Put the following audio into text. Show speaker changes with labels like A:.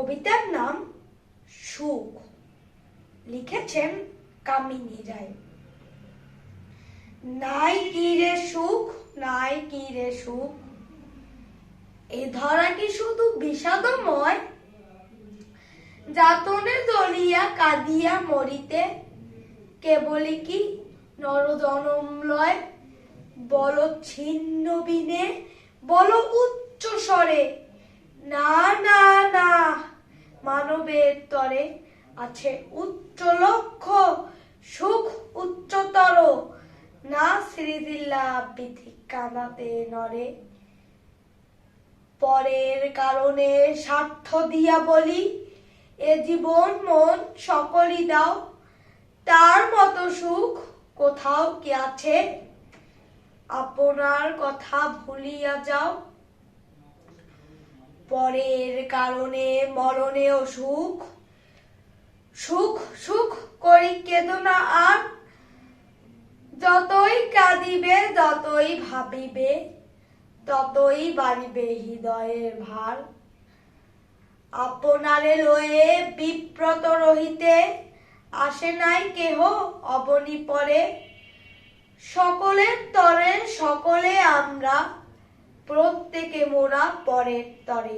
A: কবিতার নাম সুখ। লিখেছেন কামিনী রায়। নাই কি রে সুখ, নাই কি রে সুখ? এ ধরা কি শুধু বিষাদময়? যাতনে দলিয়া কাঁদিয়া মরিতে কেবলই কি নরজনম লয় বল ছিন্ন বিনে, বল উচ্চ স্বরে, না না তরে আছে উচ্চ লক্ষ্য, সুখ উচ্চতর। না শ্রীদিল্লা বিধি কানাতে নরে পরের কারণে স্বার্থ দিয়া বলি, এ জীবন মন সকলই দাও। তার মতো সুখ কোথাও কি আছে? আপনার কথা ভুলিয়া যাও। পরের কারণে মরণেও সুখ। সুখ সুখ করি কেঁদো না আর। যতই কাঁদিবে, যতই ভাবিবে, ততই বাড়িবে হৃদয়ের ভার। আপনারে লয়ে বিপ্রত রহিতে আসে নাই কেহ, অবনি পরে। সকলের তরে সকলে আমরা। প্রত্যেকে মোরা পরের তরে।